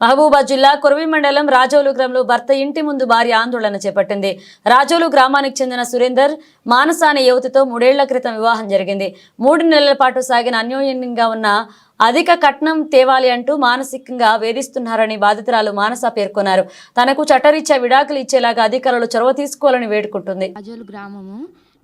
మహబూబాద్ జిల్లా కురవి మండలం రాజోలు గ్రామంలో భర్త ఇంటి ముందు భార్య ఆందోళన చేపట్టింది. రాజోలు గ్రామానికి చెందిన సురేందర్ మానస అనే యువతితో మూడేళ్ళ క్రితం వివాహం జరిగింది. మూడు నెలల పాటు సాగిన అన్యోన్యంగా ఉన్న అధిక కట్నం తేవాలి అంటూ మానసికంగా వేధిస్తున్నారని బాధితురాలు మానస పేర్కొన్నారు. తనకు చట్టరీత్యా విడాకులు ఇచ్చేలాగా అధికారులు చొరవ తీసుకోవాలని వేడుకుంటుంది. రాజోలు గ్రామము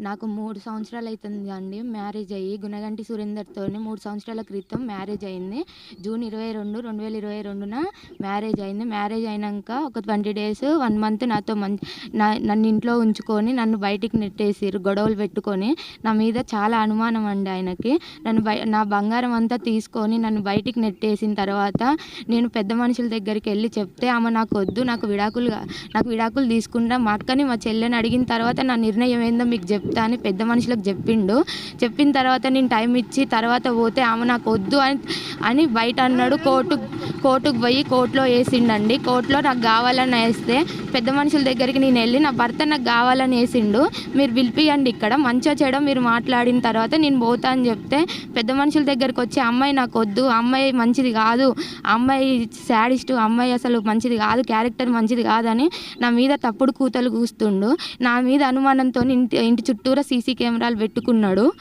నాకు మూడు సంవత్సరాలు అవుతుంది అండి. మ్యారేజ్ అయ్యి గుణగంటి సురేందర్తో మూడు సంవత్సరాల క్రితం మ్యారేజ్ అయింది. జూన్ ఇరవై రెండు రెండు వేల ఇరవై రెండున మ్యారేజ్ అయింది. మ్యారేజ్ అయినాక ఒక ట్వంటీ డేస్ వన్ మంత్ నాతో మంచి నా నన్ను ఇంట్లో ఉంచుకొని నన్ను బయటికి నెట్టేసిరు గొడవలు పెట్టుకొని. నా మీద చాలా అనుమానం అండి ఆయనకి. నన్ను బయ నా బంగారం అంతా తీసుకొని నన్ను బయటికి నెట్టేసిన తర్వాత నేను పెద్ద మనుషుల దగ్గరికి వెళ్ళి చెప్తే ఆమె నాకు వద్దు నాకు విడాకులు నాకు విడాకులు తీసుకుంటా మా అక్కని మా చెల్లెని అడిగిన తర్వాత నా నిర్ణయం ఏందో మీకు చెప్తా అని పెద్ద మనుషులకు చెప్పిండు. చెప్పిన తర్వాత నేను టైం ఇచ్చి తర్వాత పోతే ఆమె నాకు వద్దు అని అని బయట అన్నాడు. కోర్టు కోర్టుకు పోయి కోర్టులో వేసిండండి. కోర్టులో నాకు కావాలని వేస్తే పెద్ద మనుషుల దగ్గరికి నేను వెళ్ళి నా భర్త నాకు కావాలని వేసిండు. మీరు పిలిపియండి ఇక్కడ. మంచిగా చేయడం మీరు మాట్లాడిన తర్వాత నేను పోతా అని చెప్తే పెద్ద మనుషుల దగ్గరికి వచ్చి అమ్మాయి నాకు వద్దు. అమ్మాయి మంచిది కాదు. అమ్మాయి శాడిస్ట్. అమ్మాయి అసలు మంచిది కాదు. క్యారెక్టర్ మంచిది కాదని నా మీద తప్పుడు కూతలు కూస్తుండు. నా మీద అనుమానంతో ఇంటి ఇంటి చుట్టూరా సీసీ కెమెరాలు పెట్టుకున్నాడు.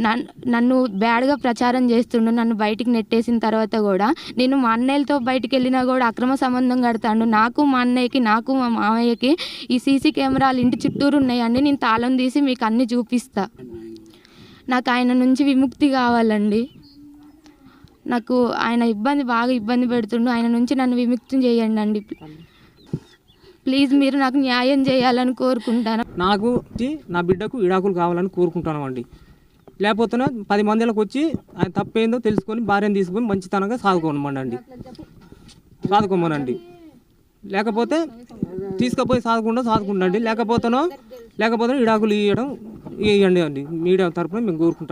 నన్ను నన్ను బ్యాడ్గా ప్రచారం చేస్తుండు నన్ను బయటికి నెట్టేసిన తర్వాత కూడా నేను మా అన్నయ్యలతో బయటికి వెళ్ళినా కూడా అక్రమ సంబంధం కడతాడు. నాకు మా అన్నయ్యకి నాకు మా మామయ్యకి ఈ సీసీ కెమెరాలు ఇంటి చుట్టూరు ఉన్నాయండి నేను తాళం తీసి మీకు అన్ని చూపిస్తా. నాకు ఆయన నుంచి విముక్తి కావాలండి. నాకు ఆయన ఇబ్బంది బాగా ఇబ్బంది పెడుతుండు. ఆయన నుంచి నన్ను విముక్తి చేయండి అండి. ప్లీజ్ మీరు నాకు న్యాయం చేయాలని కోరుకుంటాను. నాకు నా బిడ్డకు విడాకులు కావాలని కోరుకుంటాను అండి. లేకపోతే పది మందిలకు వచ్చి ఆయన తప్పేందో తెలుసుకొని భార్యను తీసుకొని మంచితనంగా సాదుకోనమండి సాదుకోమనండి. లేకపోతే తీసుకుపోయి సాదుకుంటా సాదుకుంటండి లేకపోతేనో లేకపోతే విడాకులు ఇవ్వడం ఇవ్వండి అండి. మీడియా తరఫున మేము కోరుకుంటాం.